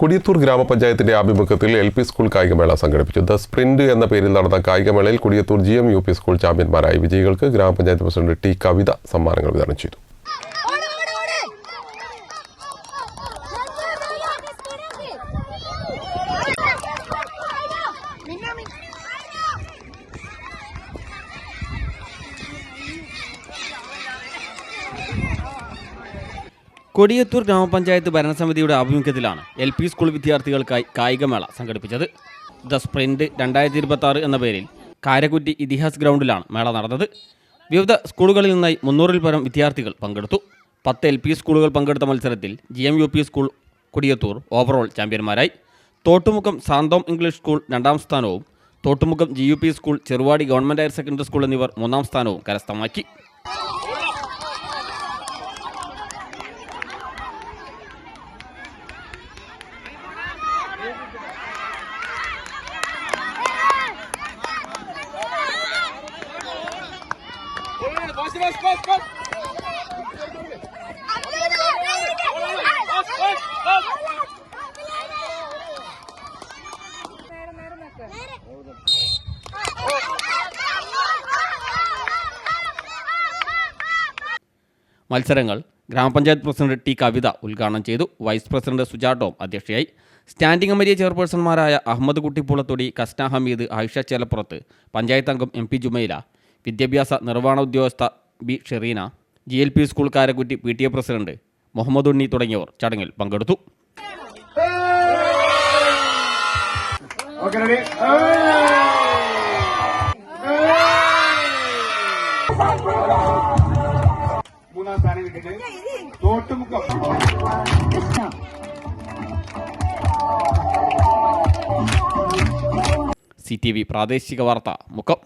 കൊടിയത്തൂർ ഗ്രാമപഞ്ചായത്തിന്റെ ആഭിമുഖ്യത്തിൽ L P school കായികമേള സംഘടിപ്പിച്ചു. ദ സ്പ്രിന്റ് എന്ന പേരിൽ നടന്ന കായികമേളയിൽ Kudiyathur G M U P school ചാമ്പ്യന്മാരായ വിജയികൾക്ക് ഗ്രാമപഞ്ചായത്ത് പ്രസിഡന്റ് ടി കവിത സമ്മാനങ്ങൾ വിതരണം ചെയ്തു ഓട് ഓട് ഓട് മിന്ന മിന്ന കൊടിയത്തൂർ ഗ്രാമപഞ്ചായത്ത് ഭരണസമിതിയുടെ ആഭിമുഖ്യത്തിലാണ് എൽ പി സ്കൂൾ വിദ്യാർത്ഥികൾക്കായി കായികമേള സംഘടിപ്പിച്ചത്. ദ സ്പ്രിന്റ് രണ്ടായിരത്തി ഇരുപത്തി ആറ് എന്ന പേരിൽ കാരക്കുറ്റി ഇതിഹാസ് ഗ്രൗണ്ടിലാണ് മേള നടന്നത്. വിവിധ സ്കൂളുകളിൽ നിന്നായി മുന്നൂറിൽ പരം വിദ്യാർത്ഥികൾ പങ്കെടുത്തു. പത്ത് എൽ പി സ്കൂളുകൾ പങ്കെടുത്ത മത്സരത്തിൽ G M U P school Kodiyathur overall ചാമ്പ്യന്മാരായി. Thottumukkam Santhome English school രണ്ടാം സ്ഥാനവും Thottumukkam G school Cheruvadi government higher secondary school എന്നിവർ മൂന്നാം സ്ഥാനവും കരസ്ഥമാക്കി. മത്സരങ്ങൾ ഗ്രാമപഞ്ചായത്ത് പ്രസിഡന്റ് ടി കവിത ഉദ്ഘാടനം ചെയ്തു. വൈസ് പ്രസിഡന്റ് സുജാ ടോം അധ്യക്ഷയായി. സ്റ്റാൻഡിംഗ് കമ്മിറ്റി ചെയർപേഴ്സൺമാരായ അഹമ്മദ് കുട്ടിപ്പുളത്തൊടി കസ്ന ഹമീദ് ആയിഷ ചേലപ്പുറത്ത് പഞ്ചായത്ത് അംഗം എം പി ജുമൈല വിദ്യാഭ്യാസ നിർവഹണ ഉദ്യോഗസ്ഥ B Sherina G L P school Karakkutty P T A president Muhammed Unni തുടങ്ങിയവർ ചടങ്ങിൽ പങ്കെടുത്തു. മൂന്നാം സ്ഥാനം കിട്ടിയിട്ട് തോട്ടുമുക്കം സി ടി വി പ്രാദേശിക വാർത്ത മുക്കം.